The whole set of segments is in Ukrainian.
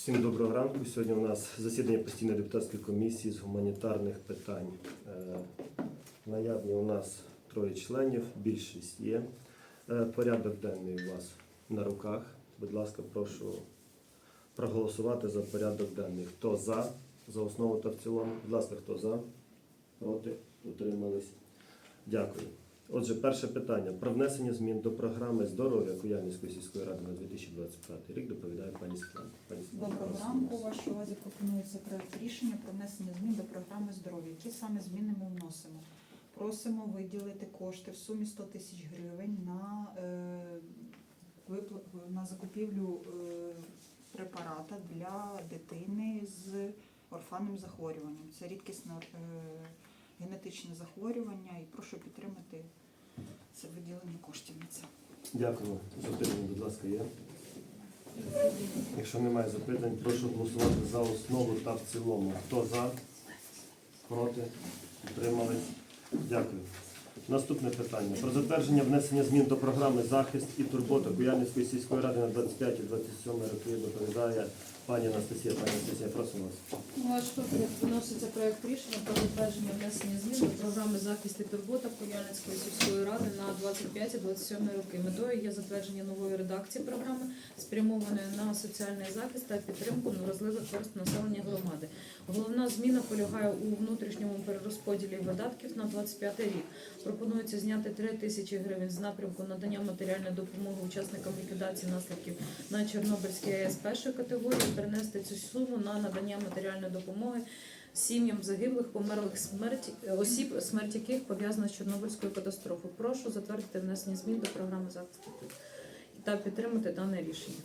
Всім доброго ранку. Сьогодні у нас засідання постійної депутатської комісії з гуманітарних питань. Е, Наявні у нас троє членів, більшість є. Е, Порядок денний у вас на руках. Будь ласка, прошу проголосувати за порядок денний. Хто за? За основу та в цілому. Будь ласка, хто за? Проти? Утримались? Дякую. Отже, перше питання про внесення змін до програми здоров'я Куяльницької сільської ради на 2025 рік доповідає пані Світлана. Пані Світлана, Доброго ранку. Вашій увазі пропонується проект рішення про внесення змін до програми здоров'я. Які саме зміни ми вносимо? Просимо виділити кошти в сумі 100 тисяч гривень на, е, на закупівлю е, препарата для дитини з орфанним захворюванням. Це рідкісне е, генетичне захворювання і прошу підтримати це виділення коштів на це. Дякую. Запитання, будь ласка, є. Якщо немає запитань, прошу голосувати за основу та в цілому. Хто за? Проти? Утримались? Дякую. Наступне питання. Про затвердження внесення змін до програми захист і турбота Куяльницької сільської ради на 25-27 роки доповідає пані Анастасія. Пані Анастасія, просимо вас. Ваш розгляд виноситься проект рішення про затвердження внесення змін до програми захист і турбота Куяльницької сільської ради на 25-27 роки. Метою є затвердження нової редакції програми, спрямованої на соціальний захист та підтримку невразливих верств населення громади. Головна зміна полягає у внутрішньому перерозподілі видатків на 25 рік. Пропонується зняти 3 тисячі гривень з напрямку надання матеріальної допомоги учасникам ліквідації наслідків на Чорнобильській АЕС першої категорії, перенести цю суму на надання матеріальної допомоги сім'ям загиблих, померлих смерть осіб, смерть яких пов'язана з Чорнобильською катастрофою. Прошу затвердити внесення змін до програми захисту та підтримати дане рішення.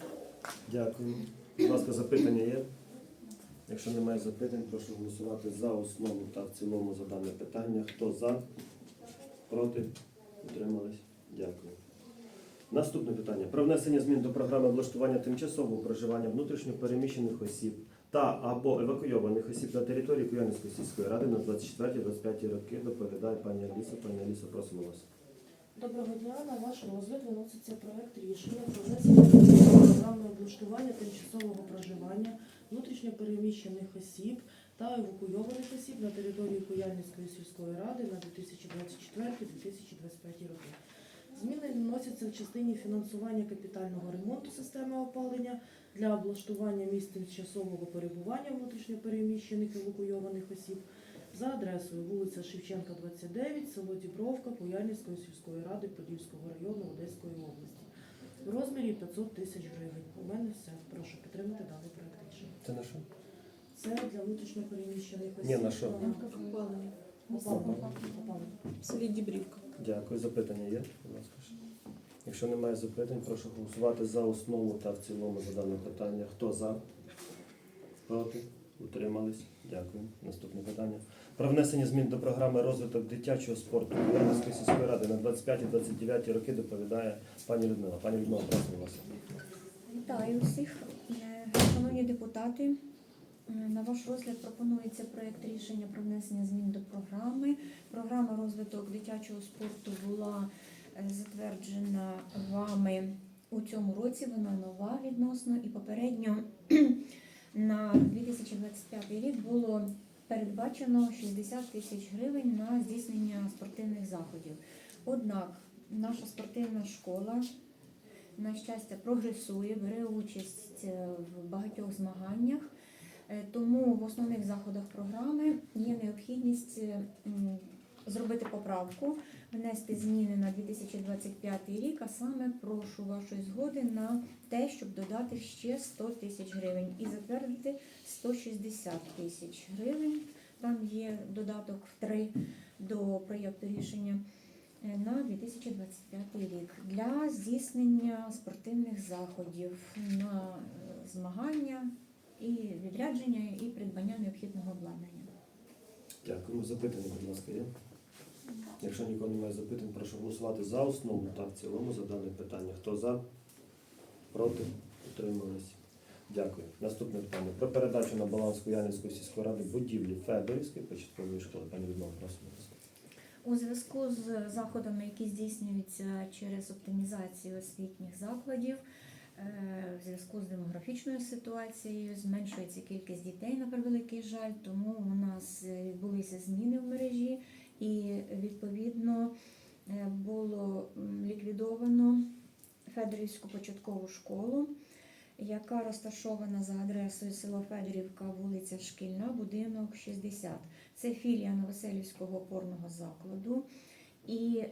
Дякую. Будь ласка, запитання є? Якщо немає запитань, прошу голосувати за основу та в цілому за дане питання. Хто за? Проти? Утримались? Дякую. Наступне питання. Про внесення змін до програми облаштування тимчасового проживання внутрішньо переміщених осіб та або евакуйованих осіб на території Куяльницької сільської ради на 24-25 роки доповідає пані Аліса. Пані Алісо, просимо вас. Доброго дня. На ваш розгляд виноситься проект рішення про внесення змін до програми облаштування тимчасового проживання внутрішньопереміщених осіб та евакуйованих осіб на території Куяльницької сільської ради на 2024-2025 роки. Зміни вносяться в частині фінансування капітального ремонту системи опалення для облаштування місць тимчасового перебування внутрішньопереміщених евакуйованих осіб за адресою вулиця Шевченка, 29, село Дібровка, Куяльницької сільської ради Подільського району Одеської області. В розмірі 500 тисяч гривень. У мене все. Прошу підтримати даний проект рішення. Це на що? Це для внутрішньопереміщених осіб. Ні, на що? Опалення. Опалення. Опалення. В селі Дібрівка. Дякую. Запитання є? Будь ласка. Якщо немає запитань, прошу голосувати за основу та в цілому за дане питання. Хто за? Проти? Утримались? Дякую. Наступне питання. Про внесення змін до програми розвиток дитячого спорту Куяльницької сільської ради на 25-29 роки доповідає пані Людмила. Пані Людмила, просимо вас. Вітаю всіх. Е, Шановні депутати, на ваш розгляд пропонується проєкт рішення про внесення змін до програми. Програма розвиток дитячого спорту була е, затверджена вами у цьому році. Вона нова відносно і попередньо на 2025 рік було передбачено 60 тисяч гривень на здійснення спортивних заходів. Однак наша спортивна школа на щастя, прогресує, бере участь е, в багатьох змаганнях. Е, Тому в основних заходах програми є необхідність е, зробити поправку, внести зміни на 2025 рік, а саме прошу вашої згоди на те, щоб додати ще 100 тисяч гривень і затвердити 160 тисяч гривень. Там є додаток 3 до проєкту рішення е, на 2025 рік для здійснення спортивних заходів на змагання і відрядження і придбання необхідного обладнання. Дякуємо. Запитання, будь ласка, є? Якщо нікого немає запитань, прошу голосувати за основу та в цілому за дане питання. Хто за? Проти? Утримались? Дякую. Наступне питання. Про передачу на баланс Куяльницької сільської ради будівлі Федорівської початкової школи. Пані Людмила, вас. У зв'язку з заходами, які здійснюються через оптимізацію освітніх закладів, В зв'язку з демографічною ситуацією зменшується кількість дітей на превеликий жаль, тому у нас е, відбулися зміни в мережі, і відповідно е, було ліквідовано Федорівську початкову школу, яка розташована за адресою село Федорівка, вулиця Шкільна, будинок 60. Це філія Новоселівського опорного закладу. І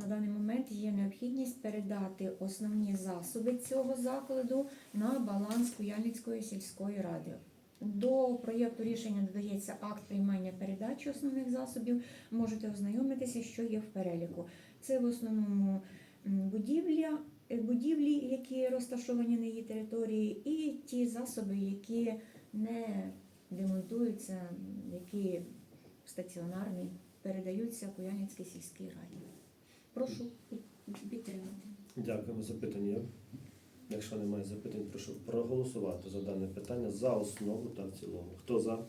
на даний момент є необхідність передати основні засоби цього закладу на баланс Куяльницької сільської ради. До проєкту рішення додається акт приймання передачі основних засобів. Можете ознайомитися, що є в переліку. Це в основному будівля, е, будівлі, які розташовані на її території, і ті засоби, які не демонтуються, які стаціонарні, передаються Куяльницькій сільській раді. Прошу підтримати. Дякуємо. Запитання. є? Якщо немає запитань, прошу проголосувати за дане питання за основу та в цілому. Хто за?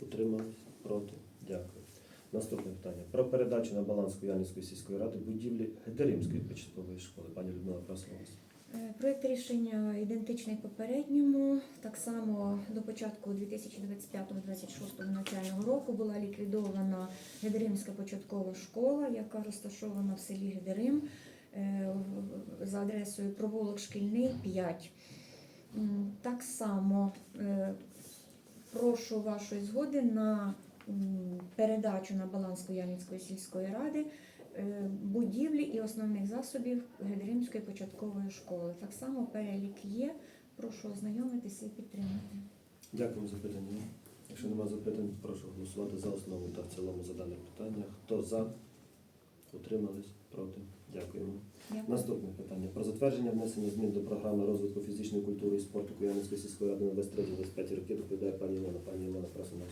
Утримались? Проти? Дякую. Наступне питання. Про передачу на баланс Куяльницької сільської ради будівлі Гедерімської початкової школи. Пані Людмила, просимо вас. Е, Проект рішення ідентичний попередньому. Так само до початку 2025-2026 навчального року була ліквідована Гедеримська початкова школа, яка розташована в селі Гедерим е, за адресою провулок Шкільний 5. Так само е, прошу вашої згоди на передачу на баланс Куяльницької сільської ради будівлі і основних засобів Гедерімської початкової школи. Так само перелік є. Прошу ознайомитися і підтримати. Дякуємо за запитання. є? Якщо немає запитань, прошу голосувати за основу та в цілому за дане питання. Хто за? Утримались? Проти? Дякуємо. Дякую. Наступне питання. Про затвердження внесення змін до програми розвитку фізичної культури і спорту Куяльницької сільської ради на 23-25 роки доповідає пані Ілона. Пані Ілона, просимо.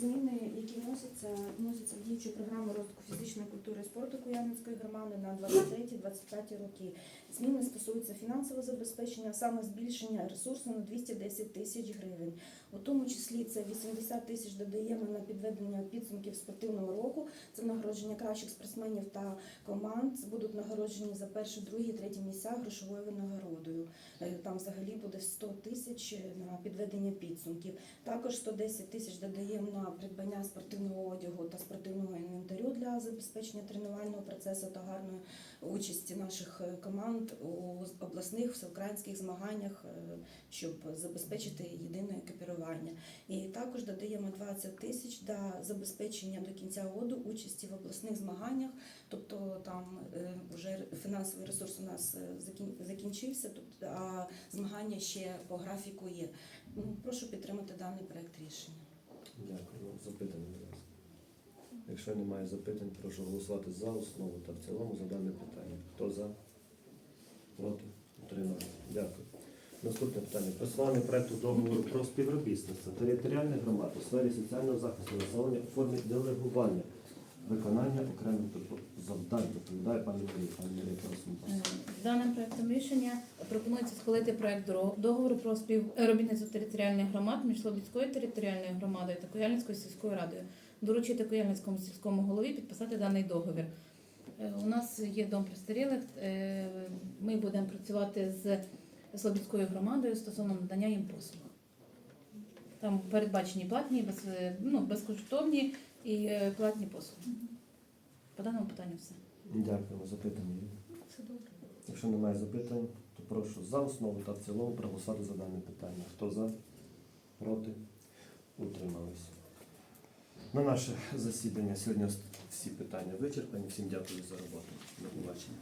Зміни, які вносяться, вносяться в діючу програму розвитку фізичної культури і спорту Куяльницької громади на 23-25 роки. Зміни стосуються фінансового забезпечення, саме збільшення ресурсу на 210 тисяч гривень. У тому числі це 80 тисяч додаємо на підведення підсумків спортивного року. Це нагородження кращих спортсменів та команд. Будуть нагороджені за перше, другі, треті місця грошовою винагородою. Е, Там взагалі буде 100 тисяч на підведення підсумків. Також 110 тисяч додаємо на придбання спортивного одягу та спортивного інвентарю для забезпечення тренувального процесу та гарної участі наших е, команд у обласних всеукраїнських змаганнях, е, щоб забезпечити єдине екіпірування. І також додаємо 20 тисяч для забезпечення до кінця року участі в обласних змаганнях. Тобто там е, вже фінансовий ресурс у нас закінчився, тобто а змагання ще по графіку є. Прошу підтримати даний проект рішення. Дякую. Запитання, будь ласка. Якщо немає запитань, прошу голосувати за основу та в цілому за дане питання. Хто за? Проти? Утримались? Дякую. Наступне питання. Просування проекту договору про співробітництво територіальних громад у сфері соціального захисту населення у формі делегування виконання окремих завдань. Доповідає пані Марія. Пані Марія, просимо. Е, Даним проектом рішення пропонується схвалити проект договору про співробітництво територіальних громад між Слобідською територіальною громадою та Куяльницькою сільською радою. Доручити Куяльницькому сільському голові підписати даний договір. Е, У нас є дом престарілих. е, Ми будемо працювати з Слобідською громадою стосовно надання їм послуг. Там передбачені платні, без, ну, безкоштовні і е, платні послуги. По даному питанню все. Дякуємо. Запитання. питання. Це добре. Якщо немає запитань, то прошу за основу та в цілому проголосувати за дане питання. Хто за? Проти? утрималися. На наше засідання сьогодні всі питання вичерпані. Всім дякую за роботу. До побачення.